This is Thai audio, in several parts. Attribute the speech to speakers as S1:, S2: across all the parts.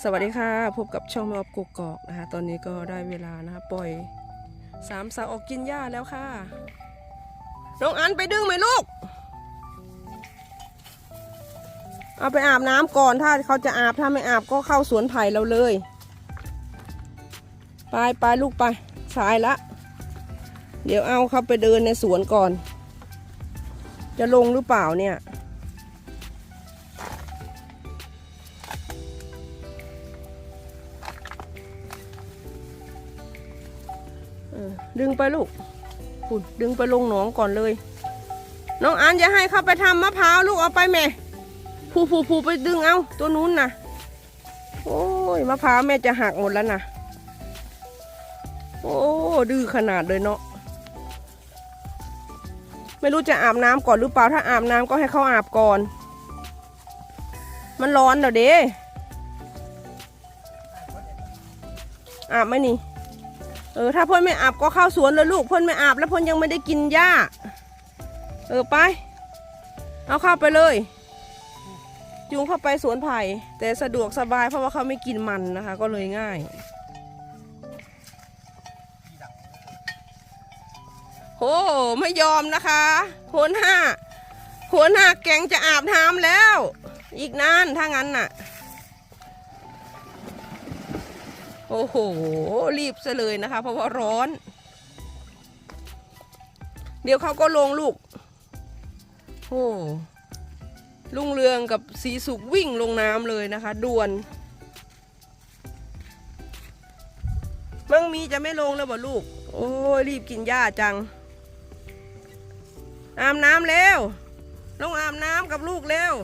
S1: สวัสดีค่ะ พบกับช่องแมวกกอกนะคะ ตอนนี้ก็ได้เวลานะคะปล่อยสามสาวออกกินหญ้าแล้วค่ะ น้องอันไปดึงไหมลูก เอาไปอาบน้ำก่อนถ้าเขาจะอาบถ้าไม่อาบก็เข้าสวนไผ่เราเลย ไปไปลูกไปสายละ เดี๋ยวเอาเขาไปเดินในสวนก่อน จะลงหรือเปล่าเนี่ย ดึงไปลูกปุดดึงไปลงหนองก่อนเลย น้องอันอย่าให้เข้าไปทำมะพร้าวลูกเอาไปแม่ผูผูผูไปดึงเอาตัวนู้นนะโอ้ยมะพร้าวแม่จะหักหมดแล้วนะโอ้ดื้อขนาดเลยเนาะไม่รู้จะอาบน้ำก่อนหรือเปล่าถ้าอาบน้ำก็ให้เขาอาบก่อน มันร้อนเดี๋ยวเด้อาบไหมนี่ เออถ้าพ่นไม่อาบก็เข้าสวนเลยลูกพ่นไม่อาบแล้วพ่นยังไม่ได้กินหญ้า เออไป เอาเข้าไปเลย จูงเข้าไปสวนไผ่แต่สะดวกสบายเพราะว่าเขาไม่กินมันนะคะ ก็เลยง่ายโหไม่ยอมนะคะโหนห้าโหนห้าแกงจะอาบน้ำแล้ว อีกนานถ้างั้นน่ะ โอ้โห รีบซะเลยนะคะ เพราะว่าร้อน เดี๋ยวเขาก็ลงลูก โอ้ลุงเรืองกับสีสุกวิ่งลงน้ำเลยนะคะด่วนมังมีจะไม่ลงแล้วบ่ลูก โอ้ยรีบกินหญ้าจัง อาบน้ำเร็วลงอาบน้ำกับลูกเร็ว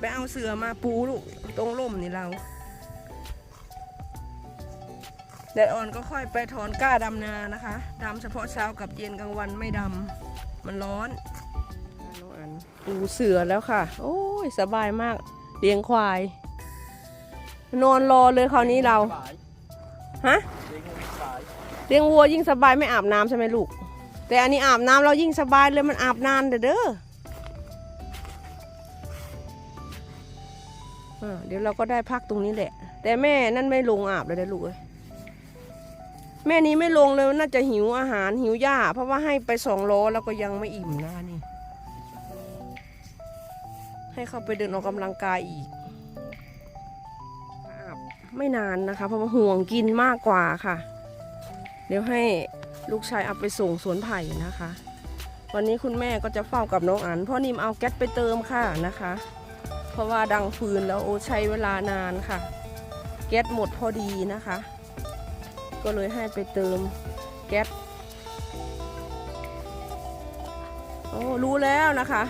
S1: ไปเอาเสือมาปูลูกตรงร่มนี่เราแดดอ่อนก็ค่อยไปถอนก้าดำนานะคะดำเฉพาะเช้ากับเย็นกลางวันไม่ดำมันร้อนน้องอันปูเสือแล้วค่ะ โอ้ยสบายมากเลี้ยงควาย นอนรอเลยคราวนี้เราฮะ
S2: เลี้ยงงูสาย
S1: เลี้ยงวัวยิ่งสบายไม่อาบน้ำใช่ไหมลูก แต่อันนี้อาบน้ำเรายิ่งสบายเลยมันอาบนานเด้อ เดี๋ยวเราก็ได้พักตรงนี้แหละ แต่แม่นั่นไม่ลงอาบเลยนะลูกเอ้ยแม่นี้ไม่ลงเลยน่าจะหิวอาหารหิวหญ้า เพราะว่าให้ไปสองโลแล้วก็ยังไม่อิ่มนะนี่ ให้เขาไปเดินออกกำลังกายอีกอาบไม่นานนะคะ เพราะว่าห่วงกินมากกว่าค่ะ เดี๋ยวให้ลูกชายเอาไปส่งสวนไผ่นะคะ วันนี้คุณแม่ก็จะเฝ้ากับน้องอันพราะนิมเอาแก๊สไปเติมค่ะนะคะ เพราะว่าดังฟืนแล้วโอใช้เวลานานค่ะ แก๊สหมดพอดีนะคะ ก็เลยให้ไปเติมแก๊สโอ้รู้แล้วนะคะ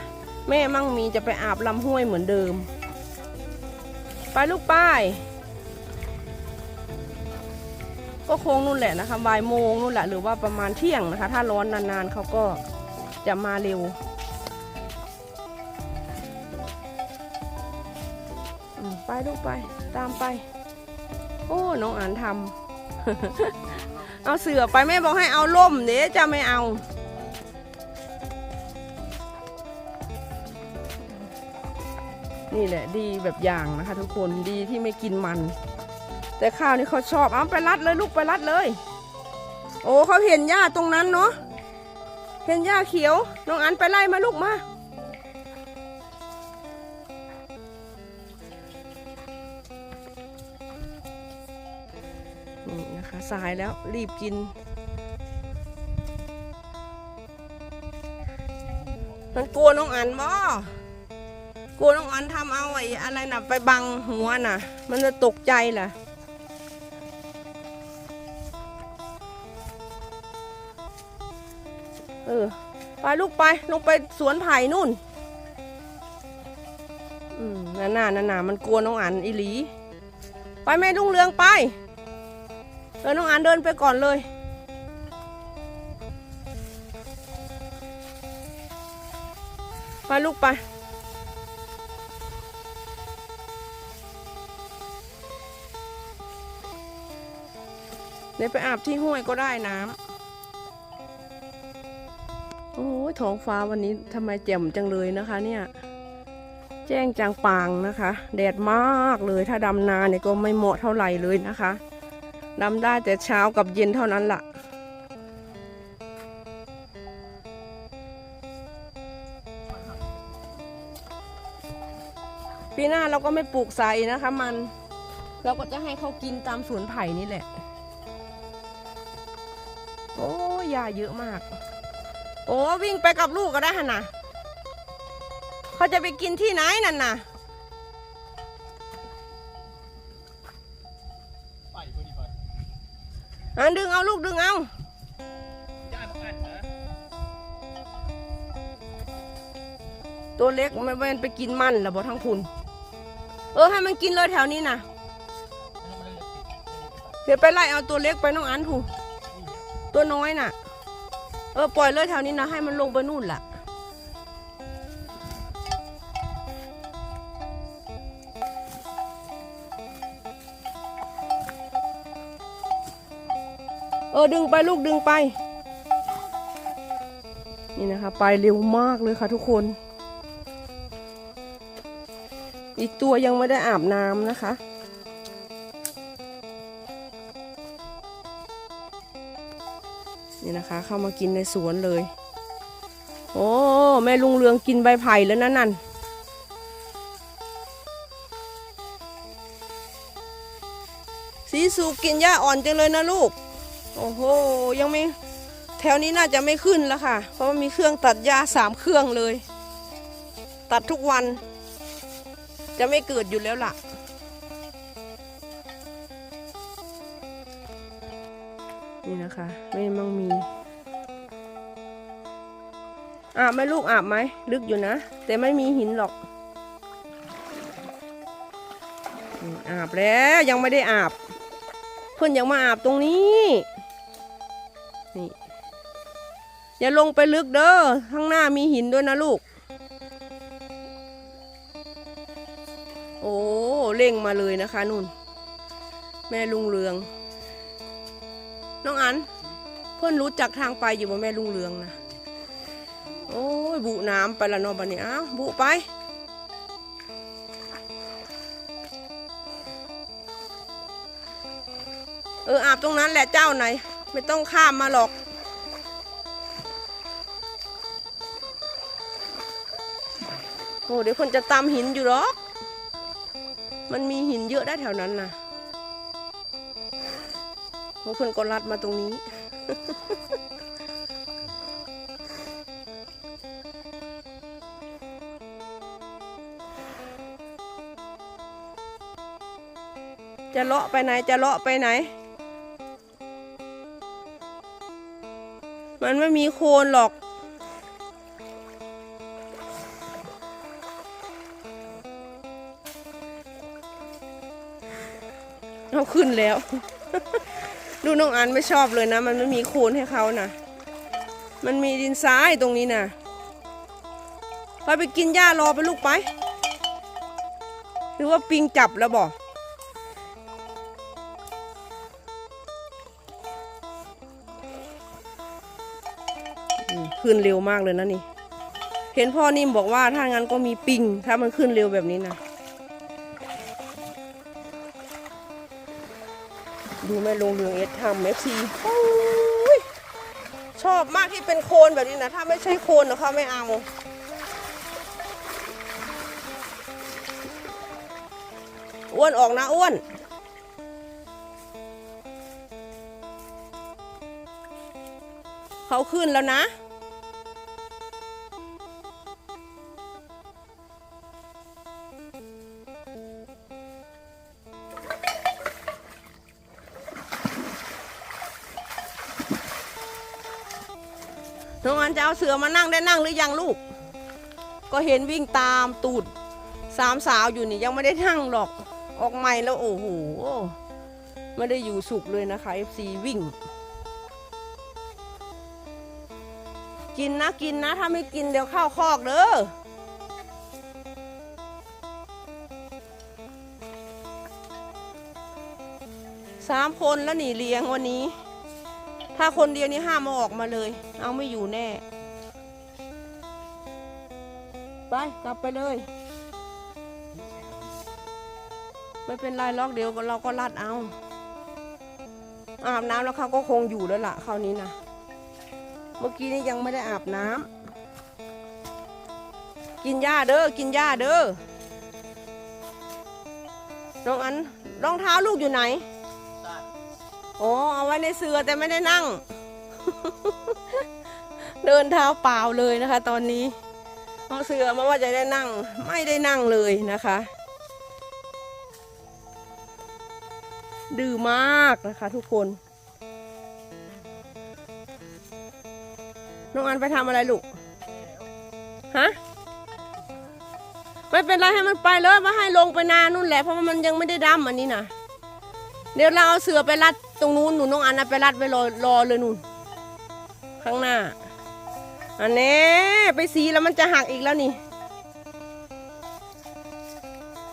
S1: แม่มั่งมีจะไปอาบลำห้วยเหมือนเดิม ไปลูกป้าย ก็คงนู่นแหละนะคะบ่ายโมงนู่นแหละหรือว่าประมาณเที่ยงนะคะ ถ้าร้อนนานๆเขาก็จะมาเร็ว ไปลูกไป ตามไป โอ้น้องอ่านทำเอาเสือไปแม่บอกให้เอาล่มเดี๋ยวจะไม่เอานี่แหละดีแบบอย่างนะคะทุกคนดีที่ไม่กินมัน แต่ข้าวนี่เขาชอบเอาไปรัดเลยลูกไปรัดเลย โอ้เขาเห็นหญ้าตรงนั้นเนาะเห็นหญ้าเขียวน้องอันไปไล่มาลูกมา คะสายแล้วรีบกิน มันกลัวน้องอันบ่กลัวน้องอันทำเอาไอ้อะไรน่ะไปบังหัวน่ะ มันจะตกใจล่ะเออไปลูกไปลงไปสวนไผ่นู่น อืมนั่นน่ะนั่นมันกลัวน้องอันอีหลี ไปแม่ลุงเรืองไป เออน้องอันเดินไปก่อนเลย ไปลูกไปเดี๋ยวไปอาบที่ห้วยก็ได้น้ำ โอ้ยท้องฟ้าวันนี้ทำไมแจ่มจังเลยนะคะ เนี่ย แจ้งจางปางนะคะ แดดมากเลย ถ้าดำนาเนี่ยก็ไม่เหมาะเท่าไหร่เลยนะคะ ดำได้แต่เช้ากับเย็นเท่านั้นล่ะ ปีหน้าเราก็ไม่ปลูกใส่นะคะมัน เราก็จะให้เขากินตามสวนไผ่นี่แหละ โอ้ยาเยอะมาก โอ้วิ่งไปกับลูกก็ได้ฮะนะเขาจะไปกินที่ไหนนั่นน่ะ
S2: อะ
S1: ดึงเอาลูกดึงเอาตัวเล็กม่แม่นไปกินมันหรอบอทั้งคุณ เออให้มันกินเลยแถวนี้นะ
S2: เด
S1: เดี๋ยวไปไล่เอาตัวเล็กไปน้องอันถูตัวน้อยน่ะ เออปล่อยเลยแถวนี้นะให้มันลงไปนู่นล่ะ ออดึงไปลูกดึงไป นี่นะคะ ไปเร็วมากเลยค่ะทุกคน อีกตัวยังไม่ได้อาบน้ำนะคะ นี่นะคะ เข้ามากินในสวนเลย โอ้แม่ลุงเรืองกินใบไผ่แล้วนั่นนั่นสีสูกินหญ้าอ่อนจังเลยนะลูก โอ้โห ยังไม่แถวนี้น่าจะไม่ขึ้นแล้วค่ะ เพราะมีเครื่องตัดหญ้าสามเครื่องเลย ตัดทุกวัน จะไม่เกิดอยู่แล้วล่ะ นี่นะคะ ไม่มั่งมีอาบไหมลูกอาบไหมลึกอยู่นะ แต่ไม่มีหินหรอกอาบแล้วยังไม่ได้อาบ เพื่อนยังมาอาบตรงนี้ นี่อย่าลงไปลึกเด้อข้างหน้ามีหินด้วยนะลูก โอ้เร่งมาเลยนะคะนุ่น แม่ลุงเรือง น้องอัน เพื่อนรู้จักทางไปอยู่บ่แม่ลุงเรืองนะโอ้ยบุน้ำไปละนอบันนี้อ้าวบุไปเอออาบตรงนั้นแหละเจ้าไหน ไม่ต้องข้ามมาหรอก โอ้เดี๋ยวคนจะตามหินอยู่หรอก มันมีหินเยอะได้แถวนั้นนะโอ้เพื่อนก็ลัดมาตรงนี้จะเลาะไปไหน จะเลาะไปไหน มันไม่มีโคนหรอก เอาขึ้นแล้ว ดูน้องอันไม่ชอบเลยนะ มันไม่มีโคนให้เขานะมันมีดินทรายตรงนี้นะไปไปกินหญ้ารอไปลูกไป หรือว่าปิงจับแล้วบอก ขึ้นเร็วมากเลยนะนี่ เห็นพ่อนิ่มบอกว่าถ้างั้นก็มีปิง ถ้ามันขึ้นเร็วแบบนี้นะ ดูแม่ลงเรืองเอสทำเอฟซีชอบมากที่เป็นโคนแบบนี้นะ ถ้าไม่ใช่โคนนะเขาไม่เอาอ้วนออกนะอ้วน เขาขึ้นแล้วนะ น้องอันจะเอาเสือมานั่งได้นั่งหรือยังลูก ก็เห็นวิ่งตามตูดสามสาวอยู่นี่ยังไม่ได้นั่งหรอก ออกใหม่แล้วโอ้โห ไม่ได้อยู่สุขเลยนะคะ FC วิ่ง กินนะกินนะ ถ้าไม่กินเดี๋ยวเข้าคอกเด้อสามคนแล้วหนีเลี้ยงวันนี้ ถ้าคนเดียวนี่ห้ามมาออกมาเลย เอาไม่อยู่แน่ ไปกลับไปเลย ไม่เป็นไรล็อกเดี๋ยวเราก็รัดเอาอาบน้ำแล้วเขาก็คงอยู่แล้วล่ะคราวนี้นะ เมื่อกี้นี่ยังไม่ได้อาบน้ำกินหญ้าเด้อกินหญ้าเด้อน้องอันรองเท้าลูกอยู่ไหน
S2: ใช่
S1: อ๋อเอาไว้ในเสือแต่ไม่ได้นั่ง เดินเท้าเปล่าเลยนะคะ ตอนนี้เอาเสือมาว่าจะได้นั่ง ไม่ได้นั่งเลยนะคะ ดื้อมากนะคะทุกคน น้องอันไปทำอะไรลูก ฮะ ไม่เป็นไรให้มันไปเลยมาให้ลงไปนานู่นแหละเพราะว่ามันยังไม่ได้ดำอันนี้นะเดี๋ยวเราเอาเสือไปรัดตรงนู้นหนูน้องอันนะไปรัดไปรอรอเลยนู่น ข้างหน้า อันนี้ไปสีแล้วมันจะหักอีกแล้วนี่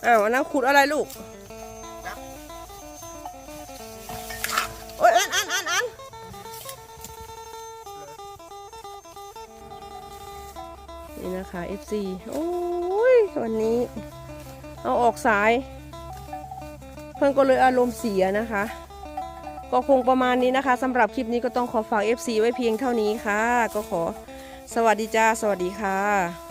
S1: อ้าวอันนั้นขุดอะไรลูกโอ้ยอันอัน นี่นะคะ FC โอ้ยวันนี้ เอาออกสาย เพื่อนก็เลยอารมณ์เสียนะคะ ก็คงประมาณนี้นะคะสำหรับคลิปนี้ก็ต้องขอฝาก FC ไว้เพียงเท่านี้ค่ะ ก็ขอสวัสดีจ้า สวัสดีค่ะ